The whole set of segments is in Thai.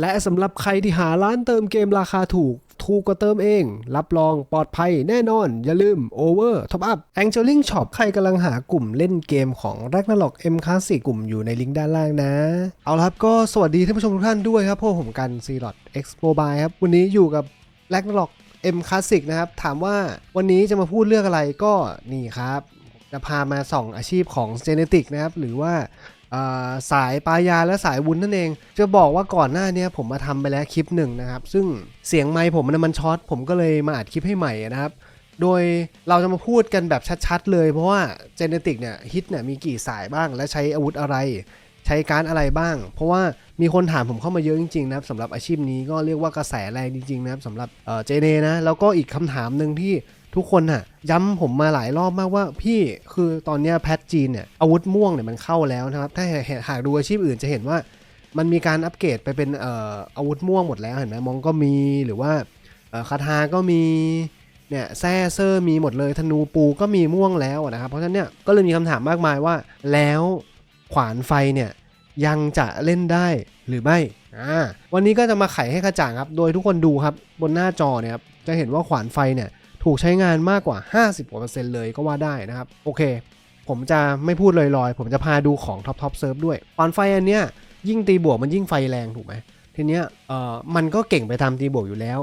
และสำหรับใครที่หาร้านเติมเกมราคาถูก ถูกกว่าเติมเอง รับรองปลอดภัยแน่นอน อย่าลืม Over Top Up a n g e l i n g Shop ใครกำลังหากลุ่มเล่นเกมของ Ragnarok M Classic กลุ่มอยู่ในลิงก์ด้านล่างนะ เอาละครับก็สวัสดีท่านผู้ชมทุกท่านด้วยครับพวกผมกัน c r o t X Mobile ครับ วันนี้อยู่กับ Ragnarok M Classic นะครับ ถามว่าวันนี้จะมาพูดเรื่องอะไรก็นี่ครับ จะพามาส่องอาชีพของ Genetic นะครับ หรือว่า สายปลายาและสายวุ้นนั่นเอง จะบอกว่าก่อนหน้านี้ผมมาทำไปแล้วคลิปหนึ่งนะครับ ซึ่งเสียงไมค์ผมมันช็อตผมก็เลยมาอัดคลิปให้ใหม่นะครับ โดยเราจะมาพูดกันแบบชัดๆ เลยเพราะว่า Genetic เนี่ยฮิตเนี่ยมีกี่สายบ้างและใช้อาวุธอะไร ใช้การอะไรบ้าง เพราะว่ามีคนถามผมเข้ามาเยอะจริงๆนะครับสำหรับอาชีพนี้ก็เรียกว่ากระแสแรงจริงๆนะครับสำหรับเอ่อเจเนนะแล้วก็อีกคำถามหนึ่งที่ ทุกคนน่ะย้ำผมมาหลายรอบมากว่าพี่คือตอนนี้แพทจีนเนี่ยอาวุธม่วงเนี่ยมันเข้าแล้วนะครับ ถ้าหากหากดูอาชีพอื่นจะเห็นว่ามันมีการอัปเกรดไปเป็นเอ่ออาวุธม่วงหมดแล้วเห็นไหมมองก็มีหรือว่าคาทาก็มีเนี่ยแซ่เซอร์มีหมดเลยธนูปูก็มีม่วงแล้วนะครับ เพราะฉะนั้นเนี่ยก็เลยมีคำถามมากมายว่าแล้วขวานไฟเนี่ยยังจะเล่นได้หรือไม่อ่าวันนี้ก็จะมาไขให้กระจ่างครับ โดยทุกคนดูครับบนหน้าจอเนี่ยครับจะเห็นว่าขวานไฟเนี่ย ถูกใช้งานมากกว่า 50%กว่าเปอร์เซ็นต์เลยก็ว่าได้นะครับ โอเค ผมจะไม่พูดลอยๆ ผมจะพาดูของท็อปท็อปเซิร์ฟด้วยขวานไฟอันเนี้ยยิ่งตีบวกมันยิ่งไฟแรงถูกไหมทีเนี้ยเอ่อมันก็เก่งไปตามตีบวกอยู่แล้ว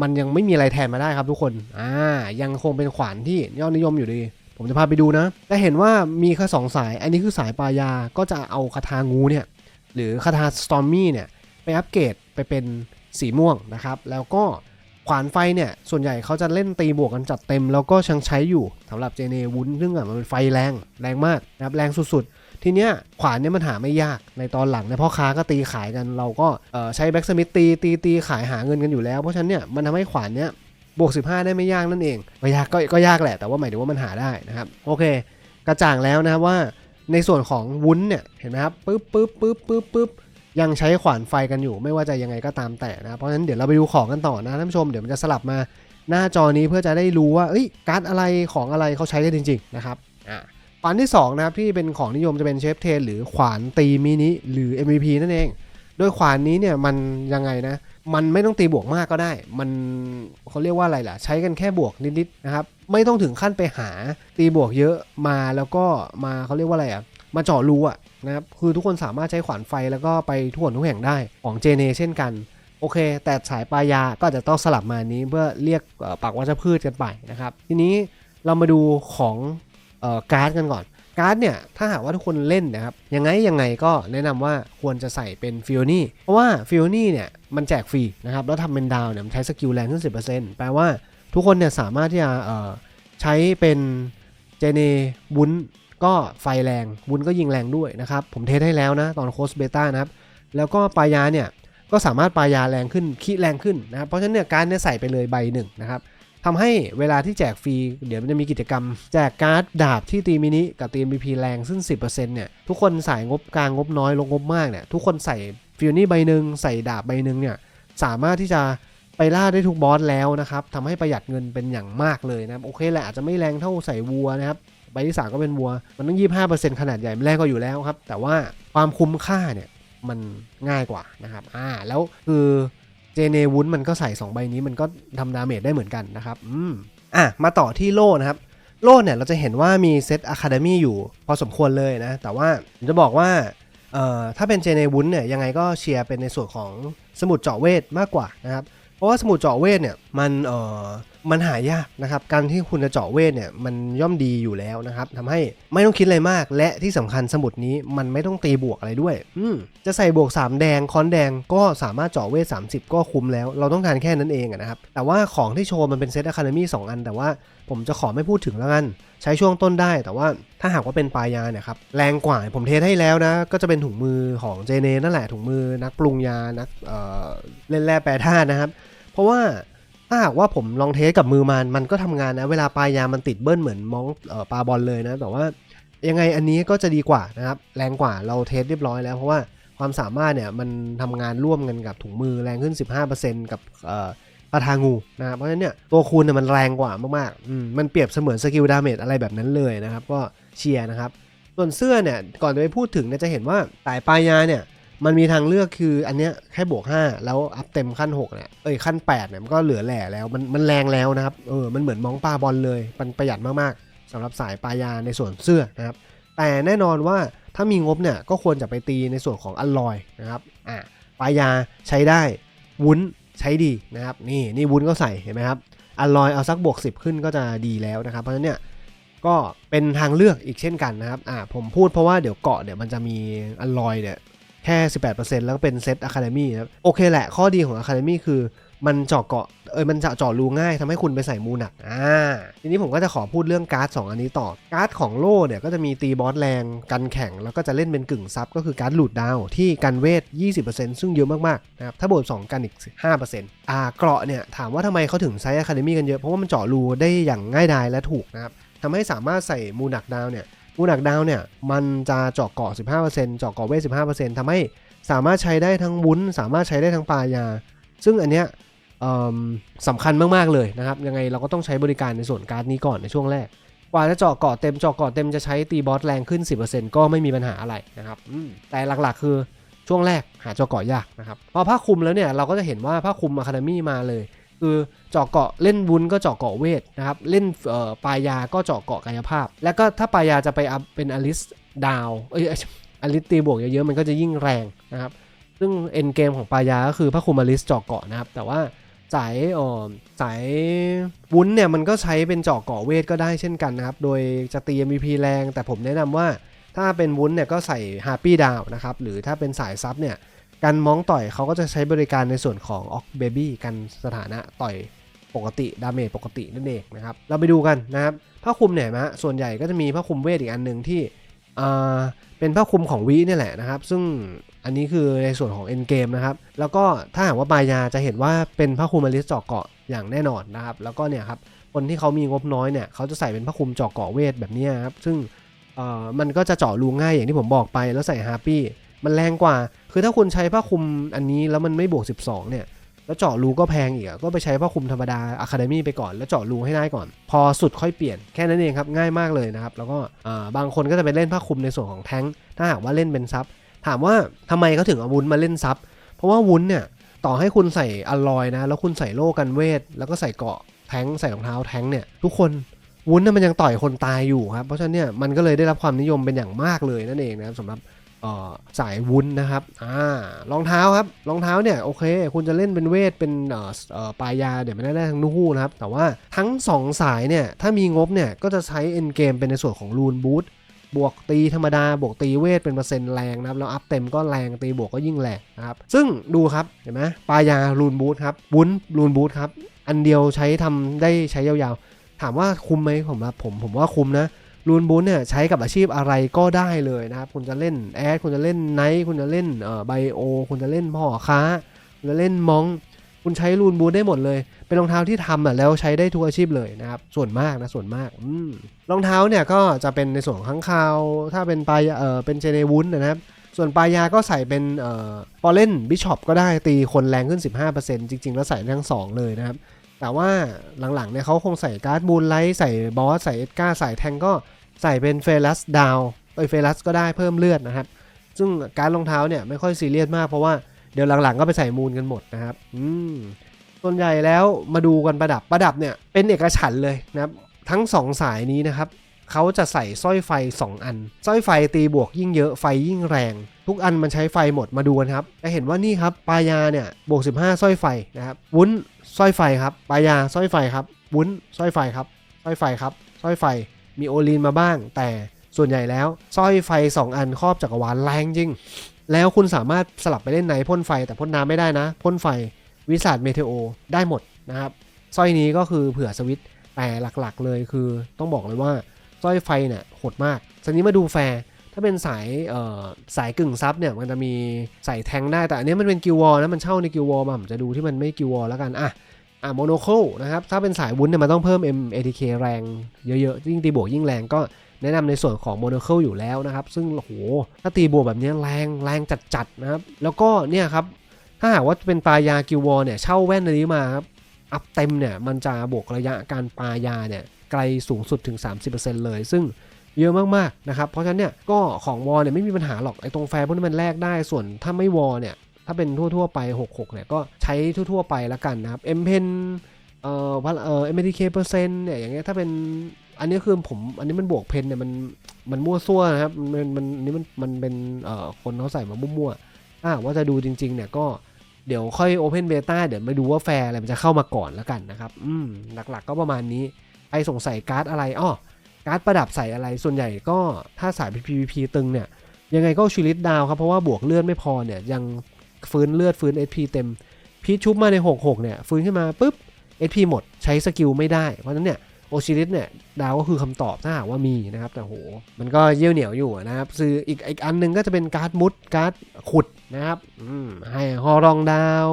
มันยังไม่มีอะไรแทนมาได้ครับทุกคนอ่ายังคงเป็นขวานที่ยอดนิยมอยู่ดี ผมจะพาไปดูนะแต่เห็นว่ามีแค่สองสาย อันนี้คือสายปลายาก็จะเอาคาถางูเนี่ยหรือคาถาสตอมมี่เนี่ยไปอัปเกรดไปเป็นสีม่วงนะครับ แล้วก็ ขวานไฟเนี่ย ส่วนใหญ่เขาจะเล่นตีบวกกันจัดเต็ม แล้วก็ชังใช้อยู่สำหรับเจเนวุ้นซึ่งอะมันเป็นไฟแรงแรงมากนะครับแรงสุดๆ ทีเนี้ยขวานเนี่ยมันหาไม่ยากในตอนหลังเนี่ยพ่อค้าก็ตีขายกันเราก็ใช้แบ็กสมิธตีตีตีขายหาเงินกันอยู่แล้ว เพราะฉะนั้นเนี่ยมันทำให้ขวานเนี่ยบวก 15 ได้ไม่ยากนั่นเองไม่ยากก็ก็ยากแหละแต่ว่าหมายถึงว่ามันหาได้นะครับโอเค กระจ่างแล้วนะครับว่าในส่วนของวุ้นเนี่ยเห็นไหมครับปึ๊บปึ๊บปึ๊บปึ๊บปึ๊บ ยังใช้ขวานไฟกันอยู่ ไม่ว่าจะยังไงก็ตามแต่นะครับเพราะฉะนั้นเดี๋ยวเราไปดูของกันต่อนะท่านผู้ชมเดี๋ยวมันจะสลับมาหน้าจอนี้เพื่อจะได้รู้ว่าเอ้ยการ์ดอะไรของอะไรเขาใช้ได้จริง ๆ นะครับอ่าขวานที่สองนะครับที่เป็นของนิยมจะเป็นเชฟเทนหรือขวานตีมินิหรือ MVP นั่นเอง โดยขวานนี้เนี่ยมันยังไงนะ มันไม่ต้องตีบวกมากก็ได้ มันเขาเรียกว่าอะไรล่ะ ใช้กันแค่บวกนิดๆนะครับ ไม่ต้องถึงขั้นไปหาตีบวกเยอะมาแล้วก็มาเขาเรียกว่าอะไรอะ มาเจาะรูอะนะครับคือทุกคนสามารถใช้ขวานไฟแล้วก็ไปทั่วทุกแห่งได้ของเจเนเช่นกันโอเค แต่สายปลายาก็จะต้องสลับมานี้เพื่อเรียกปากวัชพืชกันไปนะครับ ทีนี้เรามาดูของออการ์ดกันก่อน การ์ดเนี่ย ถ้าหากว่าทุกคนเล่นนะครับ ยังไงยังไงก็แนะนำว่าควรจะใส่เป็นฟิโอนี่เพราะว่าฟิโอนี่เนี่ย มันแจกฟรีนะครับ แล้วทำเป็นดาวเนี่ยมันใช้สกิลแรงขึ้น 10%แปลว่าทุกคนเนี่ยสามารถที่จะใช้เป็นเจเนวุ้น ก็ไฟแรงวุ้นก็ยิงแรงด้วยนะครับ ผมเทสให้แล้วนะ ตอนโคสเบต้านะครับ แล้วก็ปายาเนี่ย ก็สามารถปายาแรงขึ้นขี้แรงขึ้นนะครับ เพราะฉะนั้นเนี่ยการเนี่ยใส่ไปเลยใบหนึ่งนะครับทำให้เวลาที่แจกฟรี เดี๋ยวมันจะมีกิจกรรม แจกการ์ดดาบที่ตีมินิกับตี MVP แรงซึ่ง 10%เนี่ยทุกคนใส่งบกลางงบน้อยลงงบมากเนี่ยทุกคนใส่ฟิวนี่ใบหนึ่งใส่ดาบใบหนึ่งเนี่ยสามารถที่จะไปล่าได้ทุกบอสแล้วนะครับทำให้ประหยัดเงินเป็นอย่างมากเลยนะครับโอเคแหละอาจจะไม่แรงเท่าใส่วัวนะครับ ใบที่สามก็เป็นวัว มันต้อง25%ขนาดใหญ่แรงก็อยู่แล้วครับ แต่ว่าความคุ้มค่าเนี่ยมันง่ายกว่านะครับอ่าแล้วคือเจเนวุ้นมันก็ใส่ 2 ใบนี้มันก็ทำดาเมจได้เหมือนกันนะครับอืมอะมาต่อที่โล่นะครับ โล่เนี่ยเราจะเห็นว่ามีเซตอะคาเดมี่อยู่พอสมควรเลยนะ แต่ว่าผมจะบอกว่าเอ่อถ้าเป็นเจเนวุ้นเนี่ยยังไงก็เชียร์เป็นในส่วนของสมุดเจาะเวทมากกว่านะครับ เพราะว่าสมุดเจาะเวทเนี่ยมันเอ่อ มันหายากนะครับ การที่คุณจะเจาะเวทเนี่ยมันย่อมดีอยู่แล้วนะครับทำให้ไม่ต้องคิดอะไรมาก และที่สำคัญสมุดนี้มันไม่ต้องตีบวกอะไรด้วย อืจะใส่บวก 3 แดงคอนแดงก็สามารถเจาะเวท 30 ก็คุ้มแล้ว เราต้องการแค่นั้นเองนะครับ แต่ว่าของที่โชว์มันเป็นเซตอะคาเดมี่2อัน แต่ว่าผมจะขอไม่พูดถึงแล้วกันใช้ช่วงต้นได้ แต่ว่าถ้าหากว่าเป็นปลายาเนี่ยครับแรงกว่าผมเทสให้แล้วนะ ก็จะเป็นถุงมือของเจเนนั่นแหละถุงมือนักปรุงยานักเเล่นแร่แปรธาตุนะครับ เพราะว่า ถ้าหากว่าผมลองเทสกับมือมันมันก็ทำงานนะ เวลาปลายยามันติดเบิ้ลเหมือนมองออปลาบอลเลยนะ แต่ว่ายังไงอันนี้ก็จะดีกว่านะครับ แรงกว่าเราเทสเรียบร้อยแล้ว เพราะว่าความสามารถเนี่ยมันทำงานร่วมกันกับถุงมือแรงขึ้น 15%กับเอ่อปาทางูนะครับ เพราะฉะนั้นเนี่ยตัวคูณเนี่ยมันแรงกว่ามากๆอืมมันเปรียบเสมือนสกิลดาเมจอะไรแบบนั้นเลยนะครับ ก็เชียร์นะครับ ส่วนเสื้อเนี่ยก่อนจะไปพูดถึงเนี่ยจะเห็นว่าสายปลายยาเนี่ย มันมีทางเลือกคืออันเนี้ยแค่บวก 5 แล้วอัพเต็มขั้น6เนี่ยเอ้ยขั้น8เนี่ยมันก็เหลือแหล่แล้วมันมันแรงแล้วนะครับเออมันเหมือนมองปลาบอลเลย มันประหยัดมากๆสำหรับสายปลายาในส่วนเสื้อนะครับ แต่แน่นอนว่าถ้ามีงบเนี่ยก็ควรจะไปตีในส่วนของอลลอยนะครับอ่าปลายาใช้ได้วุ้นใช้ดีนะครับนี่นี่วุ้นก็ใส่เห็นไหมครับอลลอยเอาสักบวก 10 ขึ้นก็จะดีแล้วนะครับเพราะฉะนั้นเนี่ยก็เป็นทางเลือกอีกเช่นกันนะครับอ่าผมพูดเพราะว่าเดี๋ยวเกาะเนี่ยมันจะมีอลลอยเนี่ย แค่ 18%แล้วก็เป็นเซตอะคาเดมี่นะครับโอเคแหละ ข้อดีของอะคาเดมี่คือมันเจาะเกาะเออมันจะเจาะรูง่ายทำให้คุณไปใส่มูหนักอ่าทีนี้ผมก็จะขอพูดเรื่องการ์ด 2 อันนี้ต่อ การ์ดของโล่เนี่ยก็จะมีตีบอสแรงกันแข่ง แล้วก็จะเล่นเป็นกึ่งซับก็คือการ์ดหลุดดาวที่กันเวท 20%ซึ่งเยอะมากๆนะครับถ้าบวก2กันอีก 5%อ่าเกราะเนี่ยถามว่าทำไมเขาถึงใช้อะคาเดมี่กันเยอะเพราะว่ามันเจาะรูได้อย่างง่ายดายและถูกนะครับทำให้สามารถใส่มูหนักดาวเนี่ย มูหนักดาวเนี่ยมันจะเจาะเกาะ 15%เจาะเกาะเวท 15%ทำให้สามารถใช้ได้ทั้งวุ้น สามารถใช้ได้ทั้งปลายา ซึ่งอันเนี้ยเอิ่มสำคัญมาก ๆ เลยนะครับ ยังไงเราก็ต้องใช้บริการในส่วนการ์ดนี้ก่อนในช่วงแรก กว่าจะเจาะเกาะเต็มเจาะเกาะเต็มจะใช้ตีบอสแรงขึ้น 10%ก็ไม่มีปัญหาอะไรนะครับอืมแต่หลักๆ คือช่วงแรกหาเจาะเกาะยากนะครับพอผ้าคลุมแล้วเนี่ยเราก็จะเห็นว่าผ้าคลุมอะคาเดมี่มาเลย คือเจาะเกาะเล่นบุญก็เจาะเกาะเวทนะครับ เล่นเอ่อปลายาก็เจาะเกาะกายภาพ แล้วก็ถ้าปลายาจะไปเป็นอลิสดาวเอ้ยอลิสตีบวกเยอะๆมันก็จะยิ่งแรงนะครับ ซึ่งเอ็นเกมของปายาก็คือพระคุมาริสเจาะเกาะนะครับ แต่ว่าสายอ่อสายวุ้นเนี่ยมันก็ใช้เป็นเจาะเกาะเวทก็ได้เช่นกันนะครับ โดยจะตี MVP แรง แต่ผมแนะนำว่าถ้าเป็นวุ้นเนี่ยก็ใส่ฮาร์ปี้ดาวนะครับ หรือถ้าเป็นสายซับเนี่ย การมองต่อยเขาก็จะใช้บริการในส่วนของออกเบบี้กันสถานะต่อยปกติดาเมจปกตินั่นเองนะครับ เราไปดูกันนะครับผ้าคลุมเนี่ยนะส่วนใหญ่ก็จะมีผ้าคลุมเวทอีกอันหนึ่งที่เป็นผ้าคลุมของวินี่แหละนะครับ ซึ่งอันนี้คือในส่วนของ End Game นะครับ แล้วก็ถ้าหากว่าปายาจะเห็นว่าเป็นผ้าคลุมอลิสจาะเกาะอย่างแน่นอนนะครับ แล้วก็เนี่ยครับคนที่เขามีงบน้อยเนี่ยเขาจะใส่เป็นผ้าคลุมจาะเกาะเวทแบบนี้ยครับซึ่งมันก็จะเจาะรูง่ายอย่างที่ผมบอกไปแล้วใส่ฮาร์ปี้ มันแรงกว่า คือถ้าคุณใช้ผ้าคลุมอันนี้แล้วมันไม่บวก 12 เนี่ย แล้วเจาะรูก็แพงอีกอะก็ไปใช้ผ้าคลุมธรรมดาอะคาเดมี่ไปก่อนแล้วเจาะรูให้ได้ก่อน พอสุดค่อยเปลี่ยนแค่นั้นเองครับง่ายมากเลยนะครับแล้วก็บางคนก็จะไปเล่นผ้าคลุมในส่วนของแท้งถ้าหากว่าเล่นเป็นซับถามว่าทำไมเขาถึงเอาวุ้นมาเล่นซับเพราะว่าวุ้นเนี่ยต่อให้คุณใส่อลลอยนะ แล้วคุณใส่โล่กันเวท แล้วก็ใส่เกาะแท้งใส่รองเท้าแท้งเนี่ย ทุกคนวุ้นเนี่ยมันยังต่อยคนตายอยู่ครับ เพราะฉะนั้นเนี่ยมันก็เลยได้รับความนิยมเป็นอย่างมากเลยนั่นเองนะครับสำหรับ สายวุ้นนะครับอ่ารองเท้าครับรองเท้าเนี่ยโอเค คุณจะเล่นเป็นเวทเป็นปลายาเดี๋ยวไม่ได้ได้ทั้งนู่นะครับ แต่ว่าทั้ง 2 สายเนี่ยถ้ามีงบเนี่ยก็จะใช้เอ็นเกมเป็นในส่วนของรูนบูทบวกตีธรรมดา บวกตีเวทเป็นเปอร์เซ็นต์แรงนะครับ แล้วอัพเต็มก็แรงตีบวกก็ยิ่งแรงนะครับ ซึ่งดูครับ เห็นไหมปลายารูนบูทครับวุ้นรูนบูทครับ อันเดียวใช้ทำได้ใช้ยาวๆ ถามว่าคุ้มไหมผมว่าผมผมว่าคุ้มนะ รูนบูนเนี่ยใช้กับอาชีพอะไรก็ได้เลยนะครับ คุณจะเล่นแอดคุณจะเล่นไนท์คุณจะเล่นเอ่อไบโอคุณจะเล่นพ่อค้าคุณจะเล่นมองคุณใช้รูนบูนได้หมดเลย เป็นรองเท้าที่ทำอะแล้วใช้ได้ทุกอาชีพเลยนะครับ ส่วนมากนะส่วนมากอืมรองเท้าเนี่ยก็จะเป็นในส่วนของข้างคาว ถ้าเป็นปลายเอ่อเป็นเจเนวุ้นนะครับ ส่วนปลายาก็ใส่เป็นเอ่อพอเล่นบิชอปก็ได้ตีคนแรงขึ้น 15%จริงๆ แล้วใส่ทั้งสองเลยนะครับ แต่ว่าหลังๆเนี่ยเขาคงใส่การ์ดบูนไลท์ใส่บอส ใส่เอ็ดการ์ใส่แทงก็ใส่เป็นเฟลัสดาวเอ้ยเฟลัสก็ได้เพิ่มเลือดนะครับ ซึ่งการรองเท้าเนี่ยไม่ค่อยซีเรียสมากเพราะว่าเดี๋ยวหลังๆก็ไปใส่มูลกันหมดนะครับ อืมส่วนใหญ่แล้วมาดูกันประดับประดับเนี่ยเป็นเอกฉันเลยนะครับทั้ง 2 สายนี้นะครับเขาจะใส่สร้อยไฟ 2 อันสร้อยไฟตีบวกยิ่งเยอะไฟยิ่งแรง ทุกอันมันใช้ไฟหมดมาดูกันครับจะเห็นว่านี่ครับปายาเนี่ยบวก 15สร้อยไฟนะครับวุ้น สร้อยไฟครับปายาสร้อยไฟครับวุ้นสร้อยไฟครับสร้อยไฟครับสร้อยไฟมีโอลีนมาบ้าง แต่ส่วนใหญ่แล้วสร้อยไฟ 2 อันครอบจักรวาลแรงจริง แล้วคุณสามารถสลับไปเล่นในพ่นไฟแต่พ่นน้ำไม่ได้นะพ่นไฟวิสาดเมเทโอได้หมดนะครับสร้อยนี้ก็คือเผื่อสวิตช์แต่หลักๆเลยคือต้องบอกเลยว่าสร้อยไฟเนี่ยโหดมากทีนี้มาดูแฟร์ ถ้าเป็นสายเอ่อสายกึ่งซับเนี่ยมันจะมีใส่แทงได้แต่อันนี้มันเป็นกิววอลนะมันเช่าในกิววอลมาผมจะดูที่มันไม่กิววอลแล้วกันอะอ่าโมโนโคลนะครับถ้าเป็นสายวุ้นเนี่ยมันต้องเพิ่ม M ATK แรงเยอะๆยิ่งตีบวกยิ่งแรงก็แนะนำในส่วนของโมโนโคลอยู่แล้วนะครับ ซึ่งโอ้โหถ้าตีบวกแบบนี้แรงแรงจัดๆนะครับ แล้วก็เนี่ยครับ ถ้าหากว่าเป็นปลายากิววอลเนี่ย เช่าแว่นอันนี้มาครับ อัพเต็มเนี่ย มันจะบวกระยะการปลายาเนี่ย ไกลสูงสุดถึง 30%เลย ซึ่ง เยอะมากๆนะครับ เพราะฉะนั้นเนี่ยก็ของวอลเนี่ยไม่มีปัญหาหรอกไอ้ตรงแฟร์พวกนี้มันแลกได้ส่วนถ้าไม่วอลเนี่ยถ้าเป็นทั่วๆไป 66เนี่ยก็ใช้ทั่วๆไปละกันนะครับ M Pen เพนเอ่อพันเอ่อ MDK เปอร์เซ็นต์เนี่ยอย่างเงี้ยถ้าเป็นอันนี้คือผมอันนี้มันบวกเพนเนี่ยมันมันมั่วซั่วนะครับมันมันอันนี้มันมันเป็นเอ่อคนเขาใส่มามั่วๆอ่าว่าจะดูจริงๆเนี่ยก็เดี๋ยวค่อย Open Beta เดี๋ยวมาดูว่าแฟร์อะไรมันจะเข้ามาก่อนแล้วกันนะครับ อืมหลักๆก็ประมาณนี้ใครสงสัยการ์ดอะไรอ้อ การ์ดประดับใส่อะไรส่วนใหญ่ก็ถ้าสาย PVP ตึงเนี่ย ยังไงก็ชิลิตดาวครับ เพราะว่าบวกเลือดไม่พอเนี่ย ยังฟื้นเลือดฟื้น SP เต็ม พีชชุบมาใน 66 เนี่ย ฟื้นขึ้นมาปุ๊บ SP หมดใช้สกิลไม่ได้ เพราะฉะนั้นเนี่ยโอชิริสเนี่ยดาวก็คือคำตอบถ้าหากว่ามีนะครับ แต่โห มันก็เยี่ยวเหนียวอยู่นะครับซื้ออีกอีกอันหนึงก็จะเป็นการ์ดมุดการ์ดขุดนะครับอืมให้ฮอรองดาว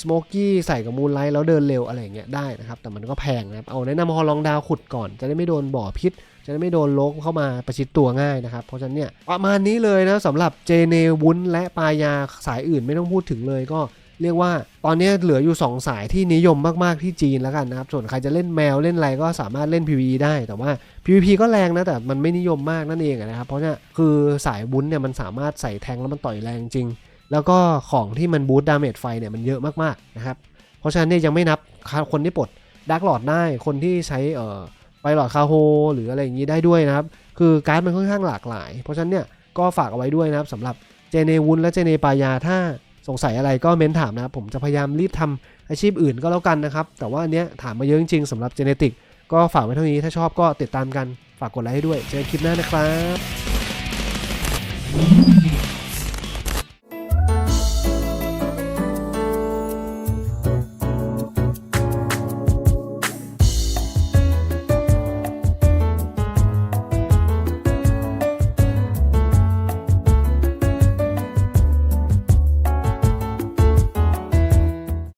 สโมกี้ใส่กับมูนไลท์แล้วเดินเร็วอะไรเงี้ยได้นะครับ แต่มันก็แพงนะครับเอาแนะนำฮอรองดาวขุดก่อน จะได้ไม่โดนบ่อพิษ จะได้ไม่โดนโลกเข้ามาประชิดตัวง่ายนะครับ เพราะฉะนั้นเนี่ยประมาณนี้เลยนะสำหรับเจเนวุ้นและปายาสายอื่นไม่ต้องพูดถึงเลยก็เรียกว่าตอนนี้เหลืออยู่ 2 สายที่นิยมมาก ๆ ที่จีนแล้วกันนะครับ ส่วนใครจะเล่นแมวเล่นอะไรก็สามารถเล่น PVE ได้ แต่ว่า PVP ก็แรงนะ แต่มันไม่นิยมมากนั่นเองนะครับ เพราะเนี่ยคือสายวุ้นเนี่ยมันสามารถใส่แทงแล้วมันต่อยแรงจริง แล้วก็ของที่มันบูตดาเมจไฟเนี่ยมันเยอะมากๆนะครับ เพราะฉะนั้นเนี่ยยังไม่นับคนที่ปลดดักหลอดได้ คนที่ใช้เอ่อไปหลอดคาโฮหรืออะไรอย่างนี้ได้ด้วยนะครับ คือการ์ดมันค่อนข้างหลากหลาย เพราะฉะนั้นเนี่ยก็ฝากเอาไว้ด้วยนะครับสำหรับเจเนวุ้นและเจเนปายาถ้าสงสัยอะไรก็เม้นถามนะครับ ผมจะพยายามรีบทำอาชีพอื่นก็แล้วกันนะครับ แต่ว่าอันเนี้ยถามมาเยอะจริงๆสำหรับเจเนติกก็ฝากไว้เท่านี้ถ้าชอบก็ติดตามกันฝากกดไลค์ให้ด้วย เจอกันคลิปหน้านะครับ